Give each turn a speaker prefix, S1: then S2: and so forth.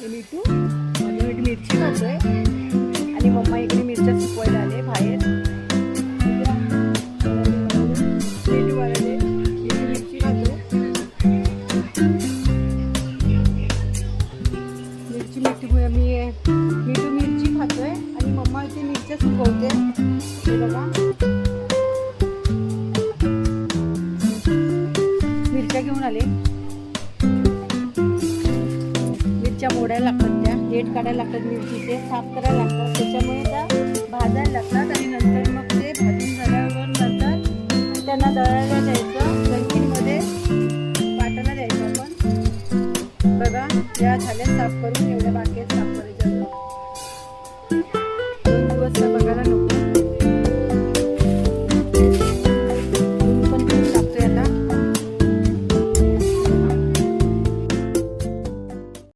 S1: हे मिठू आणि मिठी मिरची खातोय. आणि मम्मा इकडे मिरच्या सुकवायला आले बाहेर. मिठू वाढले मिठी मिरची खातो. मिरची मिठी मी मिठू मिरची खातोय. आणि मम्मा इथे मिरच्या सुकवते. बघा. मिरच्या घेऊन आले. मिरच्या मोडायला लागतात त्या. डेट काढायला लागतात मिरचीचे साफ करायला लागतात. त्याच्यामुळे त्या भाजायला लागतात आणि नंतर मग ते भाजून झाल्यावर नंतर त्यांना दळायला द्यायचं. गंजीमध्ये वाटायला द्यायचं आपण. बघा या झाल्या साफ करून एवढ्या बाकी साफ करायच्या